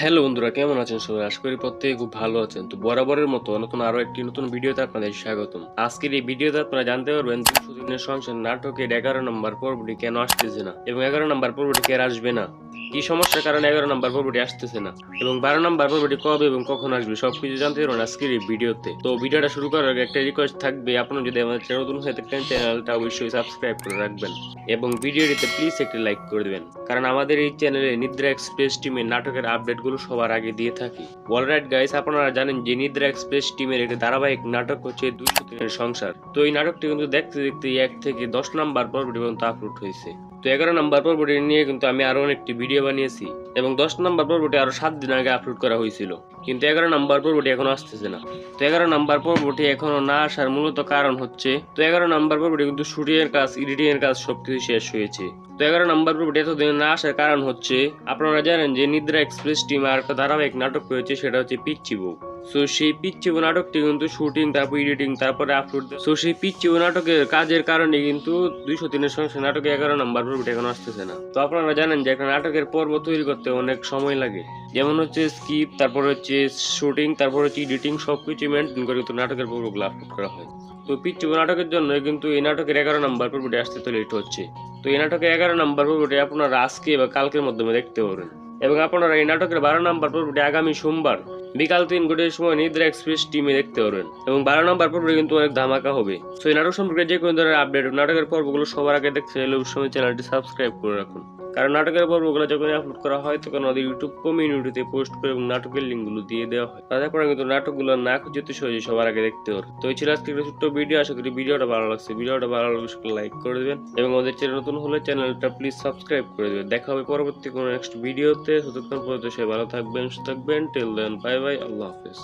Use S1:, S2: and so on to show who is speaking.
S1: Hello বন্ধুরা, কেমন আছেন সবাই? আশা করি প্রত্যেকে খুব ভালো আছেন। তো বরাবরের মতো নতুন আরও একটি নতুন ভিডিওতে আপনাদের স্বাগতম। আজকের এই ভিডিওতে আপনারা জানতে পারবেন দুশো দিনের সংসার নাটকের এগারো নম্বর পর্বটি কেন আসতেছে না এবং এগারো নম্বর পর্বটি কেন আসবে না। কি সমস্যার কারণে এগারো নম্বর পর্বটি আসতেছে না? এবং বারো নম্বর পর্বটি কবে এবং কখন আসবে সবকিছু জানতে পারবেন আজকের এই ভিডিওতে। তো ভিডিওটা শুরু করার আগে একটা রিকোয়েস্ট থাকবে আপনারা যদি আমাদের চ্যানেল নতুন হয়ে থাকেন, চ্যানেলটা অবশ্যই সাবস্ক্রাইব করে রাখবেন এবং ভিডিওটিতে প্লিজ একটি লাইক করে দেবেন। কারণ আমাদের এই চ্যানেলে নিদ্রা এক্সপ্রেস টিমের নাটকের আপডেটগুলো সবার আগে দিয়ে থাকি। অলরাইট গাইস আপনারা জানেন যে নিদ্রা এক্সপ্রেস টিমের একটি ধারাবাহিক নাটক হচ্ছে দুইশো দিনের সংসার। তো এই নাটকটি কিন্তু দেখতে দেখতে এক থেকে দশ নাম্বার পর্বটি পর্যন্ত আপলোড হয়েছে। তো এগারো নাম্বার পর্বটি নিয়ে কিন্তু আমি আরও অনেকটি ভিডিও বানিয়েছি এবং দশ নাম্বার পর্বটি আরও সাত দিন আগে আপলোড করা হয়েছিল। কিন্তু এগারো নাম্বার পর্বটি এখনও আসতেছে না। তো এগারো নাম্বার পর্বটি এখনও না আসার মূলত কারণ হচ্ছে, তো এগারো নাম্বার পর্বটি কিন্তু শুটিং এর কাজ এডিটিং কাজ সব সবকিছু শেষ হয়েছে। তো এগারো নাম্বার পর্বটি এতদিন না আসার কারণ হচ্ছে, আপনারা জানেন যে নিদ্রা এক্সপ্রেস টিম আর একটা ধারাবাহিক নাটক রয়েছে, সেটা হচ্ছে পিচ্ছি বউ। সো সেই পিচ্ছি বউ নাটকটি কিন্তু শুটিং তারপর এডিটিং তারপরে আপলোড সো সেই পিচ্ছি বউ নাটকের কাজের কারণে কিন্তু দুইশো তিনের সংখ্যা নাটকে এগারো নাম্বার পর্বটি এখন আসতেছে না। তো আপনারা জানেন যে একটা নাটকের পর্ব তৈরি করতে অনেক সময় লাগে। যেমন হচ্ছে স্কিপ তারপর হচ্ছে শুটিং তারপর হচ্ছে এডিটিং সব কিছু মেনটেন করে কিন্তু নাটকের পর্বগুলো আপলোড করা হয়। তো পিচ্ছি বউ নাটকের জন্য কিন্তু এই নাটকের এগারো নাম্বার পর্বটি আসতে তো লেট হচ্ছে। তো এই নাটকের এগারো নাম্বার পর্বটি আপনারা আজকে বা কালকের মাধ্যমে দেখতে পারবেন। এবং আপনারা এই নাটকের বারো নাম্বার পর্বটি আগামী সোমবার বিকাল তিন ঘটির সময় নিদ্রা এক্সপ্রেস টিমে দেখতে পারবেন। এবং বারো নম্বর পর্বে কিন্তু অনেক ধামাকা হবে। তো এই নাটক সম্পর্কে যে কোনো ধরনের আপডেট নাটকের পর্বগুলো সবার আগে দেখতে চাইলে অবশ্যই চ্যানেলটি সাবস্ক্রাইব করে রাখুন। কারণ নাটকের পর্বগুলো যখন আপলোড করা হয়, তখন আমাদের ইউটিউব কমিউনিটিতে পোস্ট করে এবং নাটকের লিঙ্কগুলো দিয়ে দেওয়া হয়। তাতে করে কিন্তু নাটকগুলো না খুঁজে তো সহজে সবার আগে দেখতে পারবে তো এই ছিল আজকে একটা ছোট্ট ভিডিও আশা করি ভিডিওটা ভালো লাগছে। ভিডিওটা ভালো লাগলে লাইক করে দেবেন। এবং আমাদের চ্যানেল নতুন হলে চ্যানেলটা প্লিজ সাবস্ক্রাইব করে দেবেন। দেখা হবে পরবর্তী কোনো নেক্সট ভিডিওতে ততক্ষণ পর্যন্ত সবাই ভালো থাকবেন, সুস্থ থাকবেন। Till then bye bye আল্লাহ হাফেজ